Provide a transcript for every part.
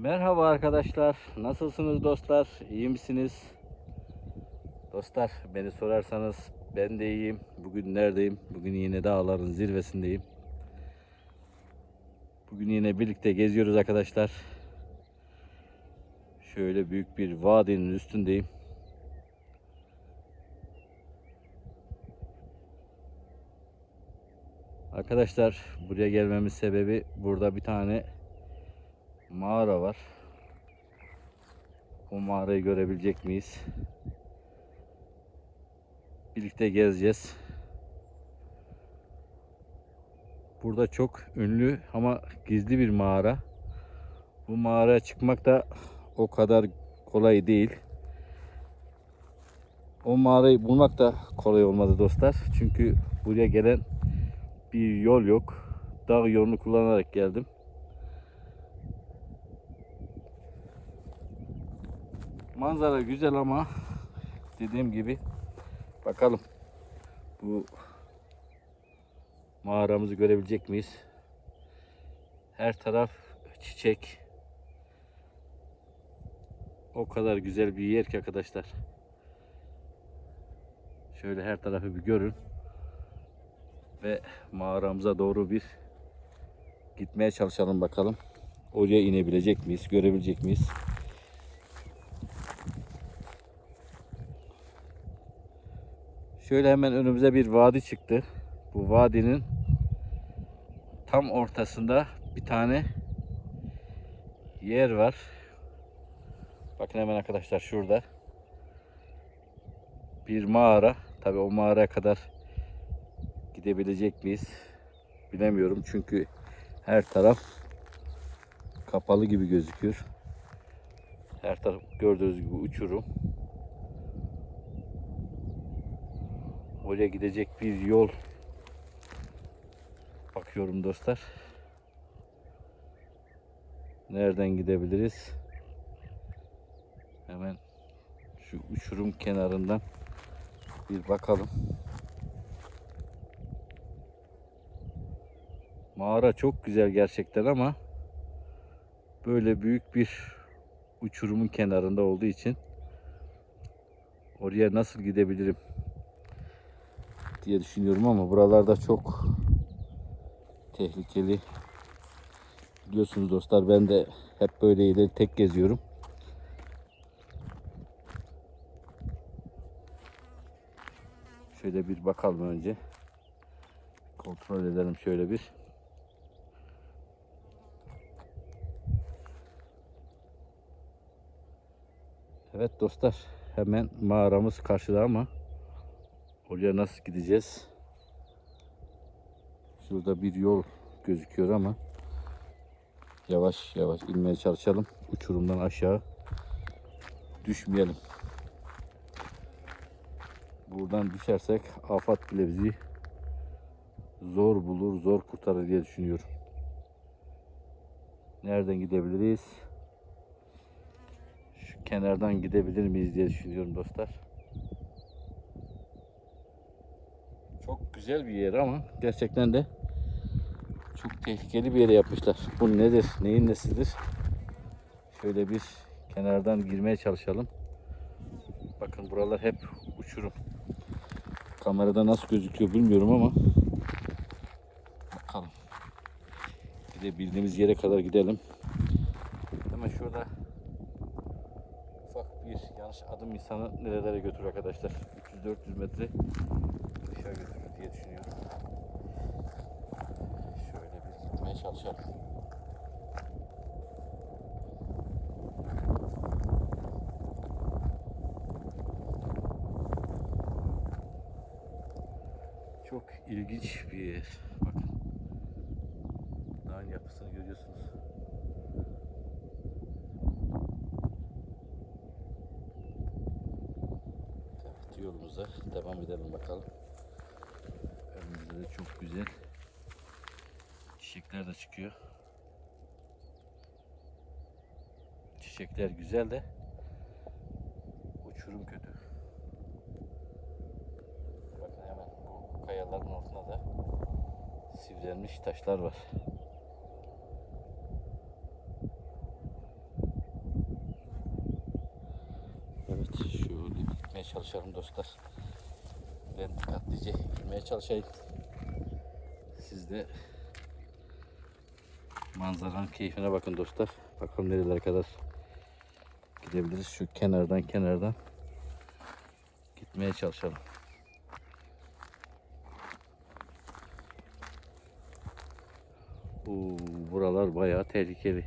Merhaba arkadaşlar. Nasılsınız dostlar? İyi misiniz? Dostlar beni sorarsanız ben de iyiyim. Bugün neredeyim? Bugün yine dağların zirvesindeyim. Bugün yine birlikte geziyoruz arkadaşlar. Şöyle büyük bir vadinin üstündeyim. Arkadaşlar buraya gelmemin sebebi burada bir tane mağara var. O mağarayı görebilecek miyiz? Birlikte gezeceğiz. Burada çok ünlü ama gizli bir mağara. Bu mağaraya çıkmak da o kadar kolay değil. O mağarayı bulmak da kolay olmadı dostlar. Çünkü buraya gelen bir yol yok. Dağ yolunu kullanarak geldim. Manzara güzel ama dediğim gibi bakalım bu mağaramızı görebilecek miyiz? Her taraf çiçek. O kadar güzel bir yer ki arkadaşlar. Şöyle her tarafı bir görün. Ve mağaramıza doğru bir gitmeye çalışalım bakalım. Oraya inebilecek miyiz? Görebilecek miyiz? Şöyle hemen önümüze bir vadi çıktı. Bu vadinin tam ortasında bir tane yer var. Bakın hemen arkadaşlar şurada. Bir mağara. Tabi o mağaraya kadar gidebilecek miyiz? Bilemiyorum çünkü her taraf kapalı gibi gözüküyor. Her taraf gördüğünüz gibi uçurum. Oraya gidecek bir yol bakıyorum dostlar. Nereden gidebiliriz? Hemen şu uçurum kenarından bir bakalım. Mağara çok güzel gerçekten ama böyle büyük bir uçurumun kenarında olduğu için oraya nasıl gidebilirim diye düşünüyorum ama buralarda çok tehlikeli. Biliyorsunuz dostlar ben de hep böyle yerleri tek geziyorum. Şöyle bir bakalım önce. Kontrol edelim şöyle bir. Evet dostlar hemen mağaramız karşıda ama oraya nasıl gideceğiz? Şurada bir yol gözüküyor ama yavaş yavaş inmeye çalışalım. Uçurumdan aşağı düşmeyelim. Buradan düşersek afat bile bizi zor bulur, zor kurtarır diye düşünüyorum. Nereden gidebiliriz? Şu kenardan gidebilir miyiz diye düşünüyorum dostlar. Çok güzel bir yer ama gerçekten de çok tehlikeli bir yere yapmışlar. Bu nedir? Neyin nesidir? Şöyle bir kenardan girmeye çalışalım. Bakın buralar hep uçurum. Kamerada nasıl gözüküyor bilmiyorum ama bakalım. Gidebildiğimiz yere kadar gidelim. Hemen şurada ufak bir yanlış adım insanı nerelere götürür arkadaşlar. 300-400 metre diye düşünüyorum. Şöyle bir gitmeye çalışalım. Çok ilginç bir yer. Bakın. Dağın yapısını görüyorsunuz. Yolumuza devam edelim bakalım de çok güzel çiçekler de çıkıyor. Çiçekler güzel de uçurum kötü. Bakın hemen bu kayaların altına da sivrilmiş taşlar var. Evet şöyle gitmeye çalışalım dostlar. Ben dikkatlice gitmeye çalışayım. Siz de manzaranın keyfine bakın dostlar. Bakalım nerelere kadar gidebiliriz. Şu kenardan kenardan gitmeye çalışalım. Oo, buralar bayağı tehlikeli.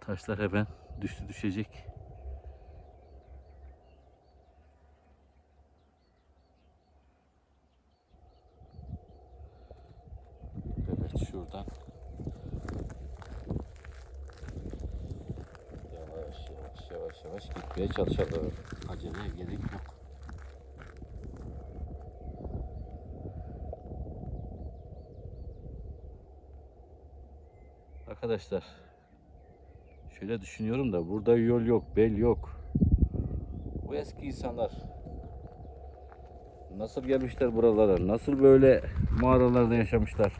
Taşlar hemen düştü düşecek. Evet şuradan. Yavaş yavaş gitmeye çalışalım. Aceleye gerek yok. Arkadaşlar şöyle düşünüyorum da burada yol yok, bel yok. Bu eski insanlar nasıl gelmişler buralara? Nasıl böyle mağaralarda yaşamışlar?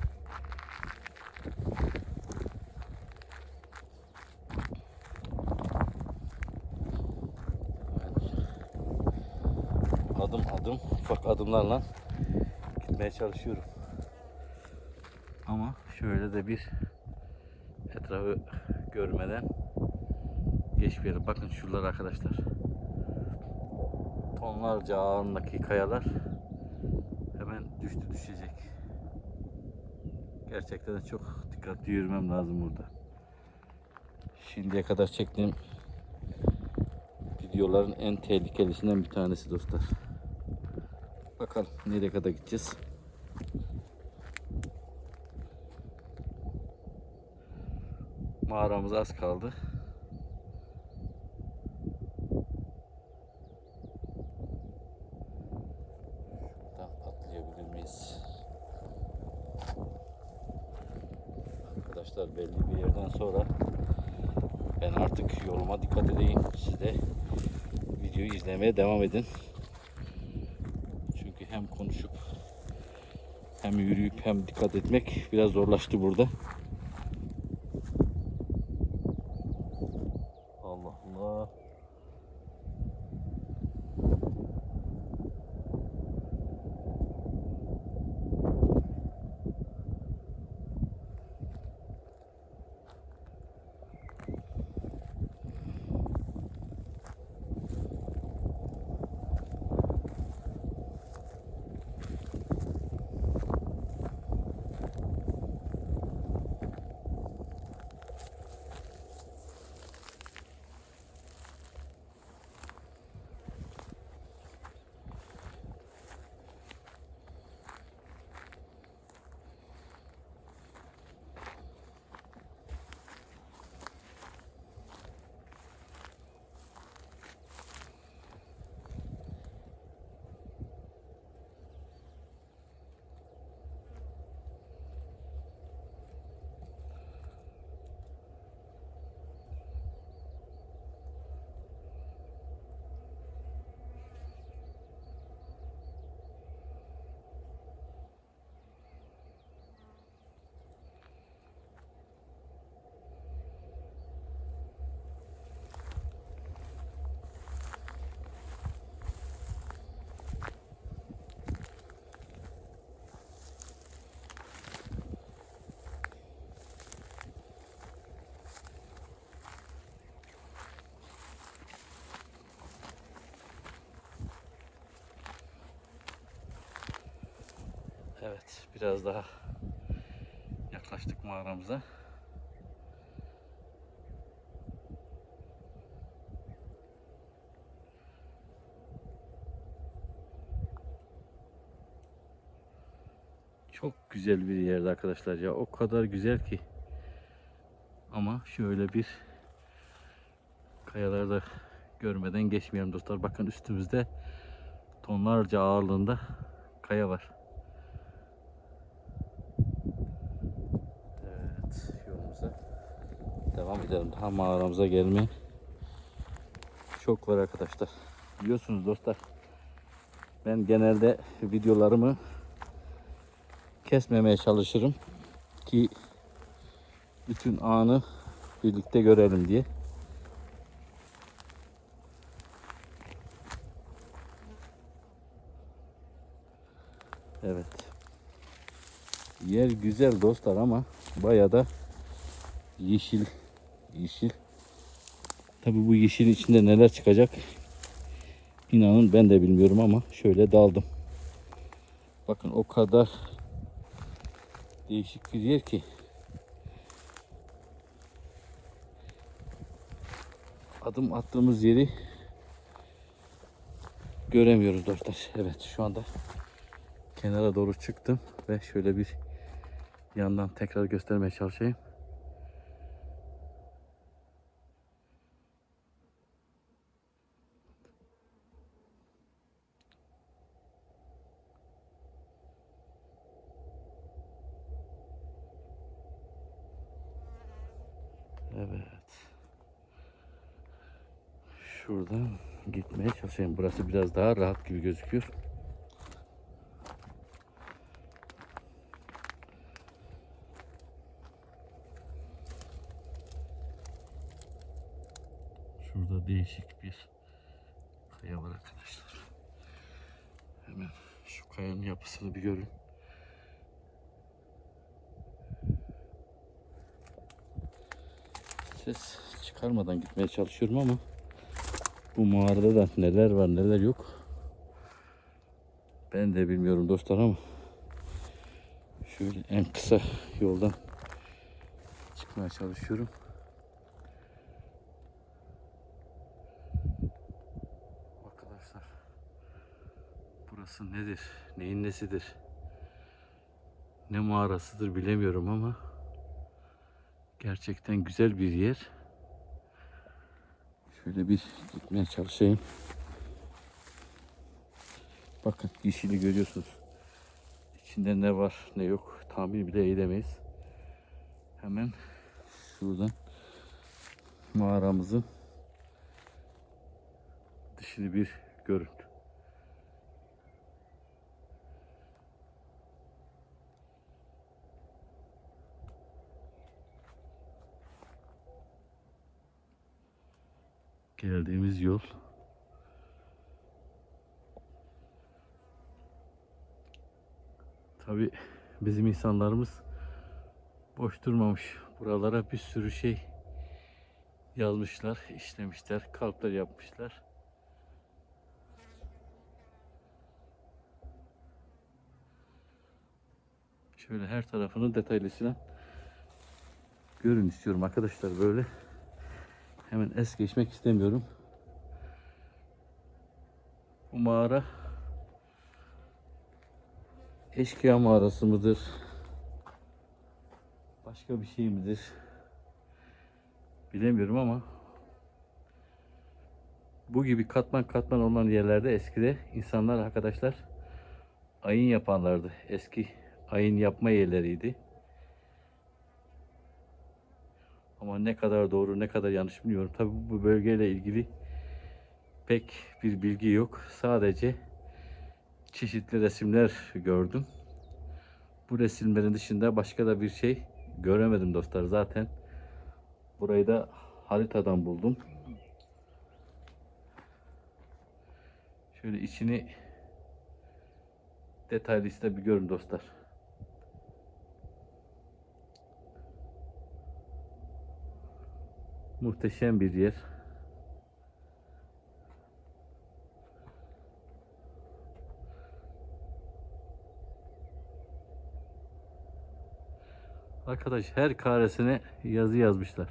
Evet. Adım adım, ufak adımlarla gitmeye çalışıyorum. Ama şöyle de bir etrafı görmeden geçmeyelim. Bakın şuralar arkadaşlar. Tonlarca ağırlığındaki kayalar hemen düştü düşecek. Gerçekten çok dikkatli yürümem lazım burada. Şimdiye kadar çektiğim videoların en tehlikelisinden bir tanesi dostlar. Bakalım nereye kadar gideceğiz. Mağaramız az kaldı. Şuradan miyiz? Arkadaşlar belli bir yerden sonra ben artık yoluma dikkat edeyim. Siz de videoyu izlemeye devam edin. Çünkü hem konuşup hem yürüyüp hem dikkat etmek biraz zorlaştı burada. Evet, biraz daha yaklaştık mağaramıza. Çok güzel bir yerde arkadaşlar ya. O kadar güzel ki. Ama şöyle bir kayalarda görmeden geçmeyelim dostlar. Bakın üstümüzde tonlarca ağırlığında kaya var. Devam edelim. Daha mağaramıza gelmeye. Çok var arkadaşlar. Biliyorsunuz dostlar. Ben genelde videolarımı kesmemeye çalışırım. Ki bütün anı birlikte görelim diye. Evet. Yer güzel dostlar ama baya da yeşil Yeşil. Tabii bu yeşilin içinde neler çıkacak inanın ben de bilmiyorum ama şöyle daldım. Bakın o kadar değişik bir yer ki adım attığımız yeri göremiyoruz dostlar. Evet şu anda kenara doğru çıktım ve şöyle bir yandan tekrar göstermeye çalışayım. Evet. Şuradan gitmeye çalışayım. Burası biraz daha rahat gibi gözüküyor. Şurada değişik bir kaya var arkadaşlar. Hemen şu kayanın yapısını bir görün. Çıkarmadan gitmeye çalışıyorum ama bu mağarada da neler var neler yok. Ben de bilmiyorum dostlar ama şöyle en kısa yoldan çıkmaya çalışıyorum. Arkadaşlar burası nedir? Neyin nesidir? Ne mağarasıdır bilemiyorum ama gerçekten güzel bir yer. Şöyle bir gitmeye çalışayım. Bakın yeşili görüyorsunuz. İçinde ne var ne yok tahmin bile edemeyiz. Hemen şuradan mağaramızın dışını bir görün. Geldiğimiz yol. Tabi bizim insanlarımız boş durmamış. Buralara bir sürü şey yazmışlar, işlemişler, kalpler yapmışlar. Şöyle her tarafını detaylısıyla görün istiyorum arkadaşlar böyle. Hemen es geçmek istemiyorum. Bu mağara eşkıya mağarası mıdır? Başka bir şey midir? Bilemiyorum ama bu gibi katman katman olan yerlerde eskide insanlar arkadaşlar ayın yapanlardı. Eski ayın yapma yerleriydi. Ama ne kadar doğru ne kadar yanlış bilmiyorum. Tabi bu bölgeyle ilgili pek bir bilgi yok. Sadece çeşitli resimler gördüm. Bu resimlerin dışında başka da bir şey göremedim dostlar. Zaten burayı da haritadan buldum. Şöyle içini detaylı bir görün dostlar. Muhteşem bir yer. Arkadaş her karesine yazı yazmışlar.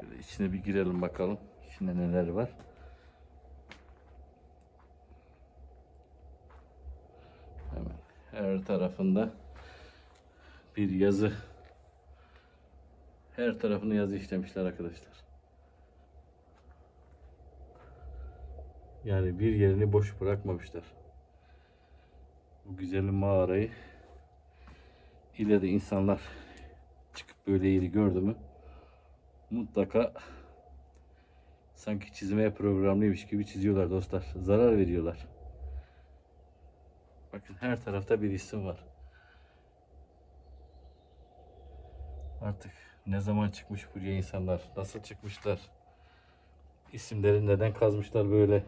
Şöyle içine bir girelim bakalım. İçinde neler var. Hemen tarafında bir yazı. Her tarafını yazı işlemişler arkadaşlar. Yani bir yerini boş bırakmamışlar. Bu güzel mağarayı ileride insanlar çıkıp böyle yeri gördü mü mutlaka sanki çizmeye programlıymış gibi çiziyorlar dostlar. Zarar veriyorlar. Bakın her tarafta bir isim var. Artık ne zaman çıkmış buraya insanlar? Nasıl çıkmışlar? İsimleri neden kazmışlar böyle?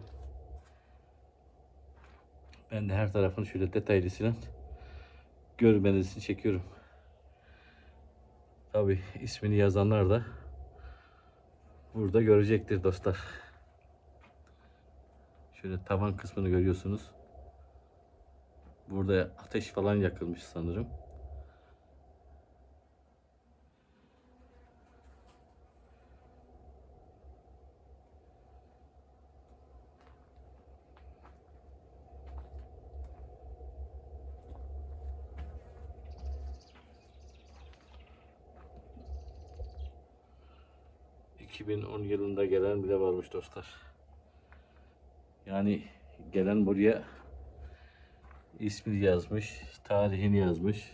Ben de her tarafını şöyle detaylısıyla görmeniz için çekiyorum. Tabi ismini yazanlar da burada görecektir dostlar. Şöyle tavan kısmını görüyorsunuz. Burada ateş falan yakılmış sanırım. ...2010 yılında gelen bile varmış dostlar. Yani gelen buraya ismini yazmış, tarihini yazmış.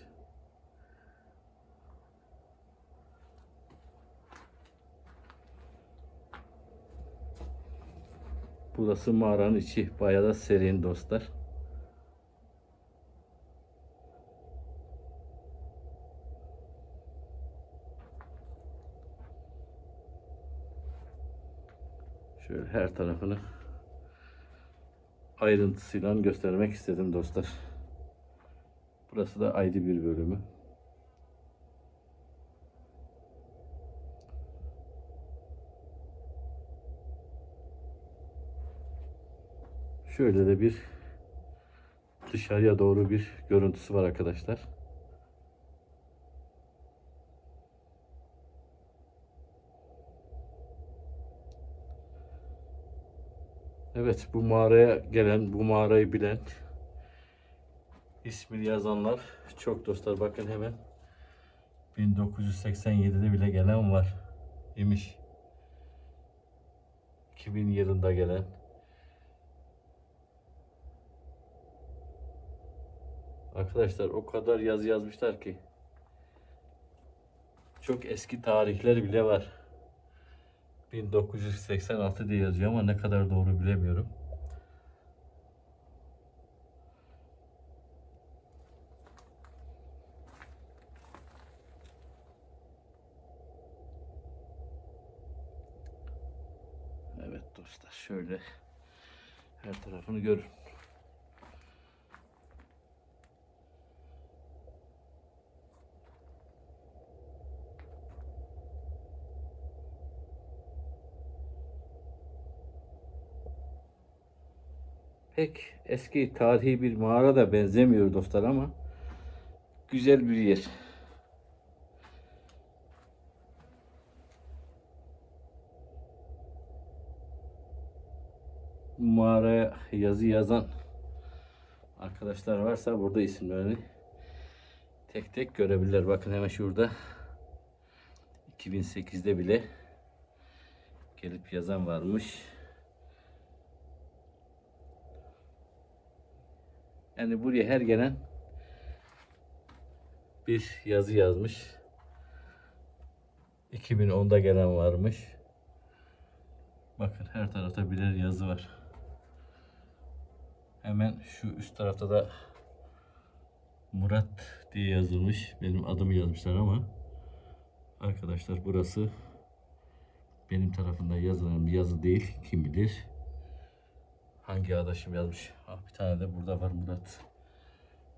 Burası mağaranın içi. Bayağı da serin dostlar. Şöyle her tarafını ayrıntısıyla göstermek istedim dostlar. Burası da ayrı bir bölümü. Şöyle de bir dışarıya doğru bir görüntüsü var arkadaşlar. Evet bu mağaraya gelen, bu mağarayı bilen, ismini yazanlar çok dostlar bakın hemen 1987'de bile gelen var imiş. 2000 yılında gelen. Arkadaşlar o kadar yazı yazmışlar ki çok eski tarihler bile var. 1986 diye yazıyor ama ne kadar doğru bilemiyorum. Evet dostlar şöyle her tarafını görün. Pek eski tarihi bir mağara da benzemiyor dostlar ama güzel bir yer. Mağaraya yazı yazan arkadaşlar varsa burada isimlerini tek tek görebilirler. Bakın hemen şurada 2008'de bile gelip yazan varmış. Yani buraya her gelen bir yazı yazmış. 2010'da gelen varmış. Bakın her tarafta birer yazı var. Hemen şu üst tarafta da Murat diye yazılmış. Benim adımı yazmışlar ama arkadaşlar burası benim tarafından yazılan bir yazı değil. Kim bilir hangi adaşım yazmış. Ah, bir tane de burada var Murat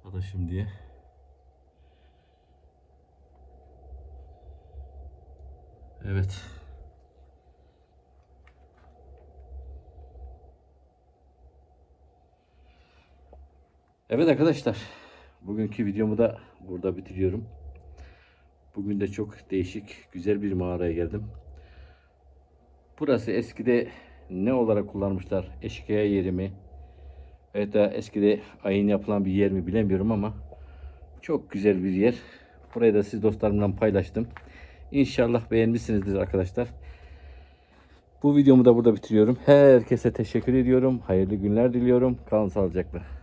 adaşım diye. Evet. Evet arkadaşlar. Bugünkü videomu da burada bitiriyorum. Bugün de çok değişik, güzel bir mağaraya geldim. Burası eskide ne olarak kullanmışlar? Eşkıya yeri mi? Evet da eskide ayin yapılan bir yer mi bilemiyorum ama çok güzel bir yer. Burayı da siz dostlarımla paylaştım. İnşallah beğenmişsinizdir arkadaşlar. Bu videomu da burada bitiriyorum. Herkese teşekkür ediyorum. Hayırlı günler diliyorum. Kalın sağlıcakla.